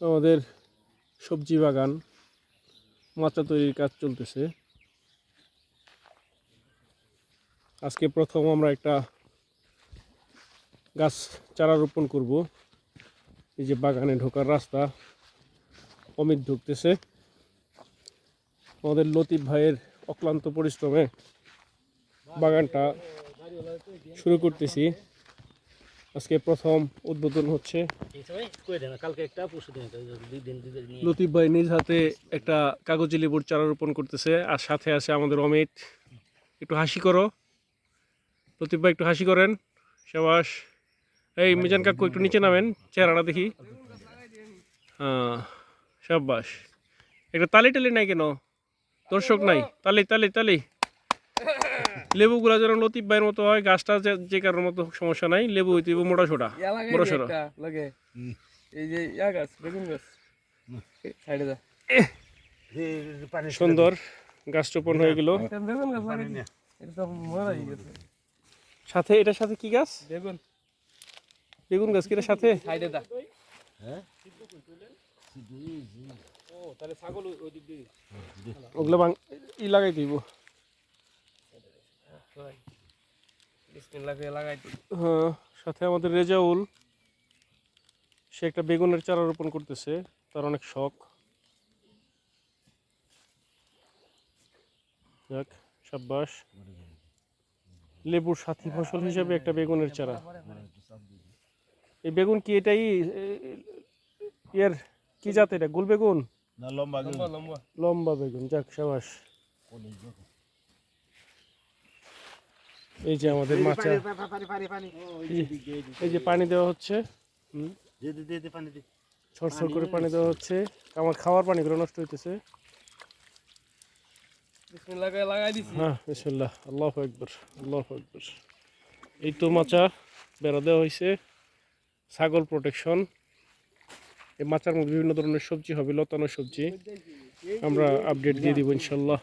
আমাদের সবজি বাগান, মাচা তৈরির কাজ চলতেছে। আজকে প্রথম আমরা একটা গাছ চারা রোপণ করব। এই যে বাগানে ঢোকার রাস্তা, অমিত ঢুকতেছে। আমাদের লতিফ ভাইয়ের অক্লান্ত পরিশ্রমে বাগানটা শুরু করতেছি। আজকে প্রথম উদ্বোধন হচ্ছে। লতিফ ভাই নিজ হাতে একটা কাগজি লেবুর চারা রোপণ করতেছে, আর সাথে আছে আমাদের অমিত। একটু হাসি করো। লতিফ ভাই, একটু হাসি করেন। সাবাস। এই মিজান কাকু, একটু নিচে নামেন, চেহারাটা দেখি। হ্যাঁ সাবাস। একটা তালি টালি নাই কেন? দর্শক নাই। তালি তালি তালি। লেবুগুলা যেন লতিফ ভাইয়ের মতো হয় গাছটা যে কারোর মতো সমস্যা নাই লেবু হইতে মোটা ছোটা লাগাই বড় দে সড়ো এই যে ইয়া গাছ বেগুন গাছ। সাইডে সুন্দর গাছ রোপণ হয়ে গেল। বেগুন গাছ এটা তো মরাই গেছে। সাথে এটার সাথে কি গাছ? বেগুন। বেগুন গাছ কি সাথে? সাইডে দা ওগুলো বাং ই লাগাই দিব। করে লাগাই হ্যাঁ সাথে আমাদের রেজাউল সে একটা বেগুনের চারা রোপণ করতেছে তার অনেক শখ। যাক সাব্বাস। লেবুর সাথী ফসল হিসেবে একটা বেগুনের চারা। এই বেগুন কি এটাই এর কি জাত এটা? গুল বেগুন? লম্বা লম্বা লম্বা। লম্বা বেগুন যাক সাবাস এই যে আমাদের মাচা। পানি পানি পানি এই যে পানি দেওয়া হচ্ছে। ছড়ছড় করে পানি দেওয়া হচ্ছে। আমার খাওয়ার পানিগুলো নষ্ট হইতেছে। হ্যাঁ বিসমিল্লাহ। আল্লাহ একবার আল্লাহ একবার এই তো মাচা বেড়া দেওয়া হয়েছে ছাগল প্রোটেকশন এই মাচার মধ্যে বিভিন্ন ধরনের সবজি হবে লতানো সবজি। আমরা আপডেট দিয়ে দিব ইনশাল্লাহ।